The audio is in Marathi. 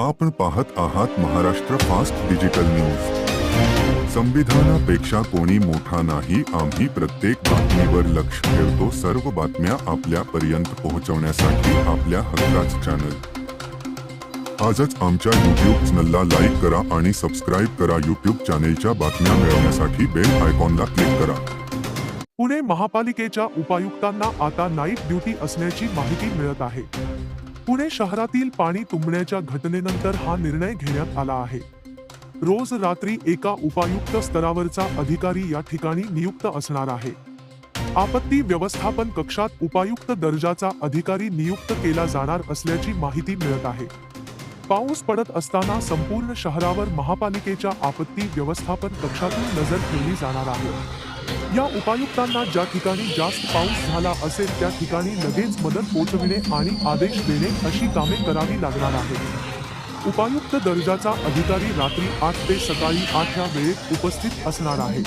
आपण पाहत आहात महाराष्ट्र फास्ट डिजिटल न्यूज. संविधानापेक्षा कोणी मोठा नाही आम्ही प्रत्येक बातमीवर लक्ष ठेवतो सर्व बातम्या आपल्यापर्यंत पोहोचवण्यासाठी आपल्या हक्काच चॅनल आजच आमच्या युट्यूब चॅनलला लाईक करा आणि सबस्क्राईब करा. युट्यूब चॅनेलच्या बातम्या मिळवण्यासाठी बेल आयकॉनला क्लिक करा. पुणे महापालिकेच्या उपायुक्तांना आता नाईट ड्युटी असल्याची माहिती मिळत आहे. पुणे शहरातील पाणी तुंबण्याच्या घटनेनंतर हा निर्णय घेण्यात आला आहे. रोज रात्री एका उपायुक्त स्तरावरचा अधिकारी या ठिकाणी नियुक्त असणार आहे. आपत्ती व्यवस्थापन कक्षात उपायुक्त दर्जाचा अधिकारी नियुक्त केला जाणार असल्याची माहिती मिळत आहे. पाऊस पडत असताना संपूर्ण शहरावर महापालिकेच्या आपत्ती व्यवस्थापन कक्षातून नजर ठेवली जाणार आहे. या उपायुक्तांना ज्या ठिकाणी जास्त पाऊस झाला असेल त्या ठिकाणी लगेच मदत पोहोचविणे आणि आदेश देणे अशी कामे करावी लागणार आहेत. उपायुक्त दर्जाचा अधिकारी रात्री आठ ते सकाळी आठ या वेळेत उपस्थित असणार आहे